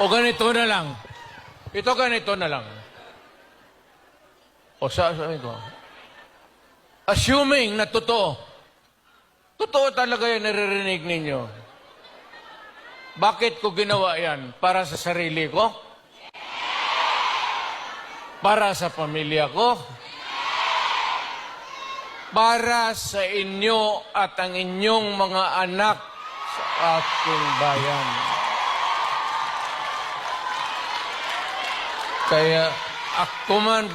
O ganito na lang. Ito ganito na lang. O sa sabi ko, assuming na totoo, totoo talaga yung naririnig ninyo. Bakit ko ginawa yan? Para sa sarili ko? Para sa pamilya ko? Para sa inyo at ang inyong mga anak sa ating bayan. Kaya ako man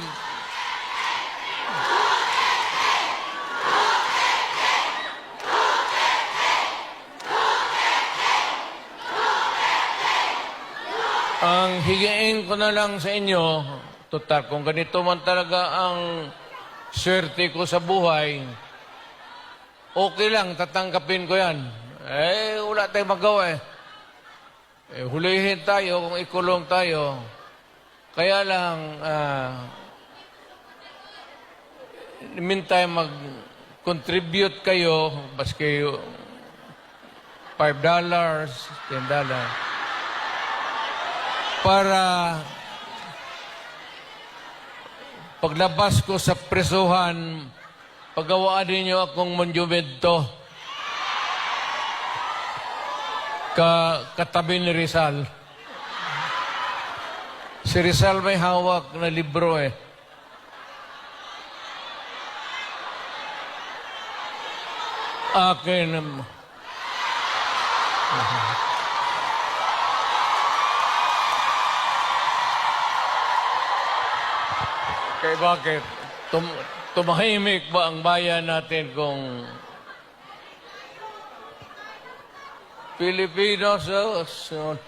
Ang higiin ko na lang sa inyo, total, kung ganito man talaga ang swerte ko sa buhay, okay lang, tatanggapin ko yan. Eh, wala tayong magawa eh. eh hulihin tayo kung ikulong tayo. Kaya lang, the meantime, mag-contribute kayo, baski $5, $10 para paglabas ko sa presuhan, pagawaan ninyo akong monumento ka katabi ni Rizal. Si Rizal may hawak na libro eh. Akin, um, Kay bakit? Tum tumahimik ba ang bayan natin kung Pilipinos uh, so,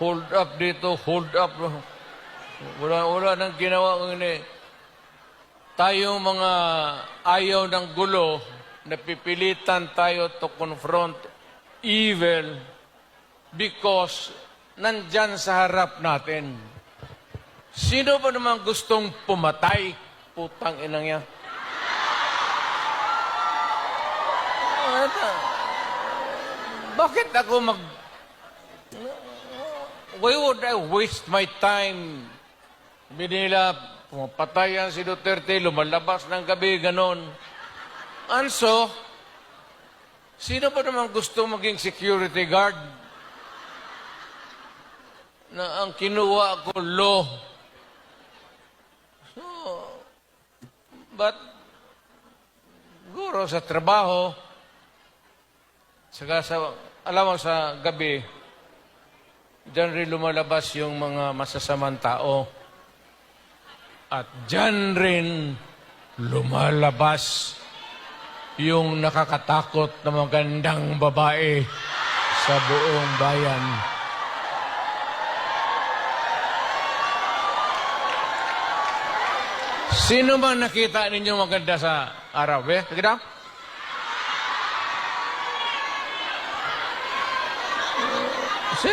hold up dito, hold up. Wala, wala nang ginawa ko ini. Tayo mga ayaw ng gulo, napipilitan tayo to confront evil because nandyan sa harap natin. Sino ba naman gustong pumatay? Putang inang yan. Bakit ako mag... Why would I waste my time? Binila, pumapatay yan si Duterte, lumalabas ng gabi, ganon. Anso, sino ba naman gusto maging security guard? Na ang kinuha ko law But, guro sa trabaho, saka sa, alam mo sa gabi, dyan rin lumalabas yung mga masasamang tao. At dyan rin lumalabas yung nakakatakot na magandang babae sa buong bayan. Sino bang nakita ninyo maganda sa araw? Eh, kita?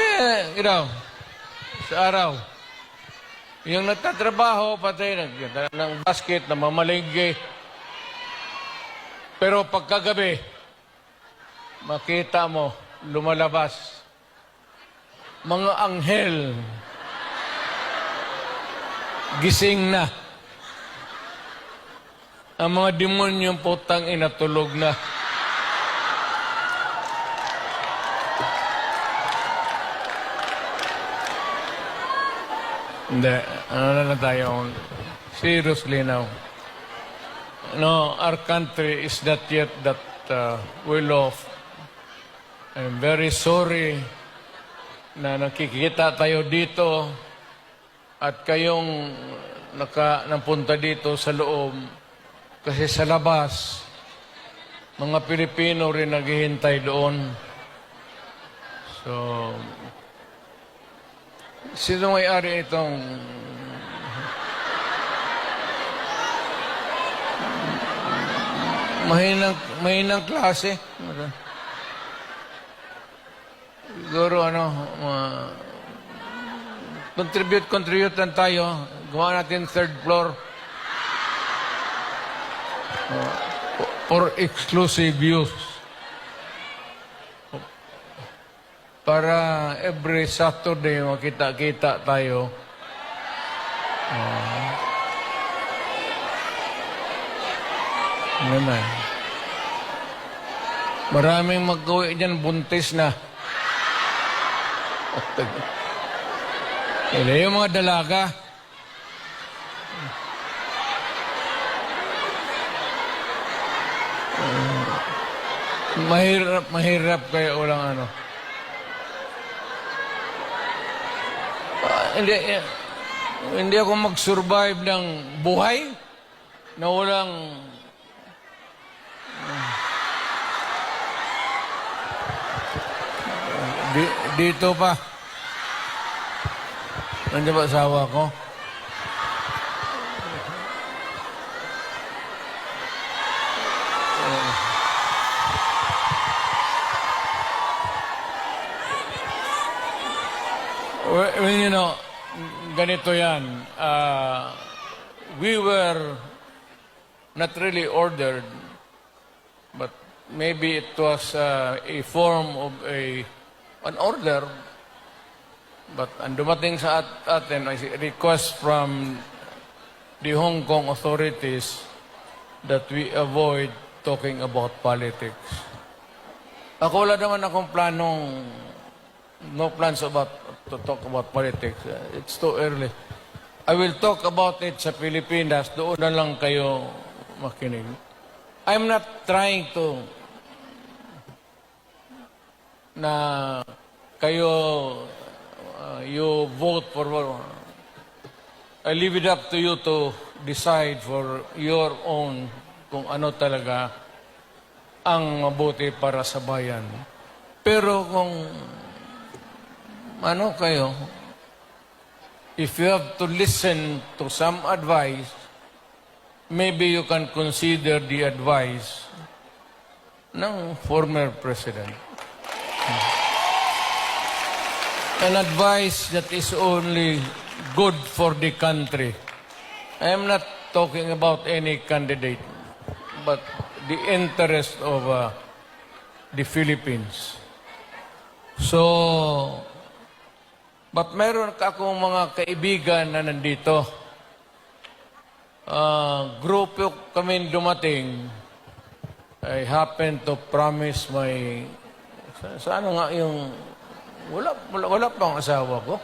Si, ikaw, sa araw. Yung nagtatrabaho, patay, nag, ng basket, na mamalinggi. Pero pagkagabi, makita mo, lumalabas. Mga anghel, gising na. Ang mga demonyong putang inatulog na. Hindi. Ano na tayo? Seriously now. No, our country is not yet that uh, well off. I'm very sorry na nakikita tayo dito at kayong naka, napunta dito sa loob kasi sa labas, mga Pilipino rin naghihintay doon. So, sino may-ari itong mahinang, mahinang klase? Siguro ano, uh, contribute, contribute lang tayo. Gawa natin third floor. for exclusive use. Para every Saturday makita-kita tayo. Oh. Ano na. Maraming mag-uwi dyan, buntis na. Ila yung mga dalaga. Mahirap, mahirap kaya walang ano. Hindi, eh, hindi ako mag-survive ng buhay na walang Di, dito pa. Nandiyan ba asawa ko? Well, you know, ganito yan. Uh, we were not really ordered, but maybe it was uh, a form of a an order. But ang dumating sa at atin ay request from the Hong Kong authorities that we avoid talking about politics. Ako wala naman akong planong no plans about to talk about politics. Uh, It's too early. I will talk about it sa Pilipinas. Doon na lang kayo makinig. I'm not trying to na kayo uh, you vote for I leave it up to you to decide for your own kung ano talaga ang mabuti para sa bayan. Pero kung ano kayo, if you have to listen to some advice, maybe you can consider the advice ng former president. An advice that is only good for the country. I am not talking about any candidate, but the interest of uh, the Philippines. So, but meron akong mga kaibigan na nandito. Uh, grupo kami dumating. I happen to promise my... Sa, sa ano nga yung... Wala, wala, wala pang asawa ko.